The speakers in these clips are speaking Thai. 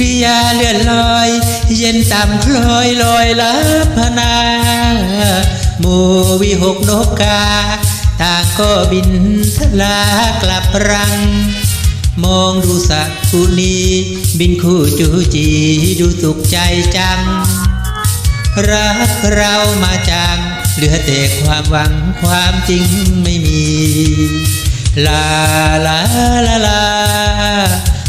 ดิยาเลื่อนลอย เย็นต่ำคลอยลอยลับพนาหมูวิหกนกกาต่างก็บินทลากลับรัง มองดูสักกุนีบินคู่จูจีดูสุขใจจัง รักเรามาจัง เหลือแต่ความหวังความจริงไม่มี ลาลาลาลา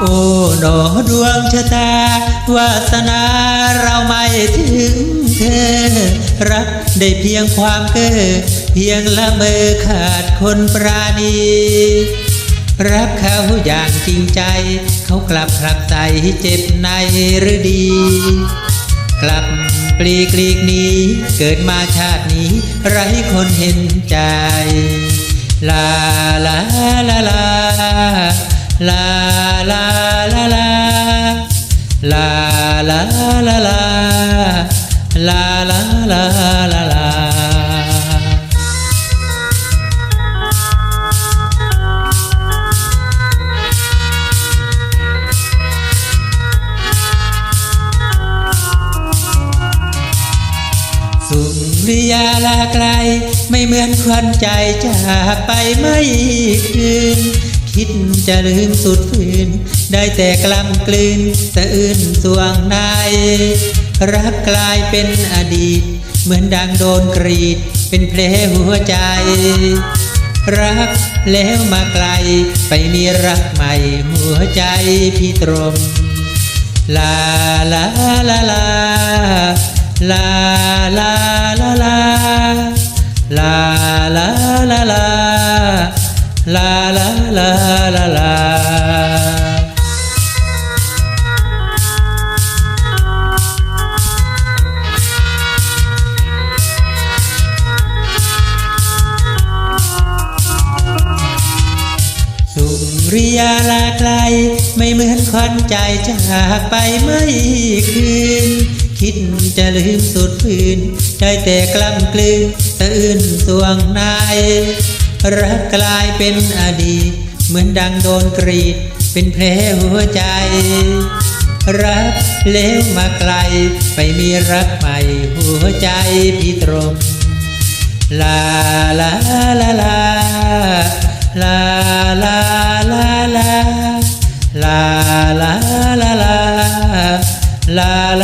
โอ้หนอดวงชะตาวาสนาเราไม่ถึงเธอ รักได้เพียงความเก้อเพียงละเมอขาดคนปราณีรักเขาอย่างจริงใจ เขากลับผลักใสเจ็บในหรือดี กลับปลีกลีกนี้ เกิดมาชาตินี้ ไร้คนเห็นใจ ลาลาลาลา ลาลาลาลาลาลาลาลาลาลาลาลาลาสุริยาลาไกลไม่เหมือนควันใจจากไปไม่คืน คิดจะลืมสุดฝืน ได้แต่กล้ำกลืนสะอื้นสวงในรักกลายเป็นอดีต เหมือนดังโดนกรีด เป็นแผลหัวใจ รักแล้วมาไกล ไปมีรักใหม่หัวใจพี่ตรงลาลาลาลาลาลาลา ลาลาลาลาสุริยาลาไกลไม่เหมือนควันใจจากไปไม่คืนคิดจะลืมสุดฝืนได้แต่กล้ำกลืนสะอื้นสวงใน รักกลายเป็นอดีต เหมือนดังโดนกรีด เป็นแผลหัวใจ รักเล้วมาไกล ไปมีรักใหม่หัวใจพี่ตรง ลาลาลาลา ลาลาลาลา ลาลาลาลา ลา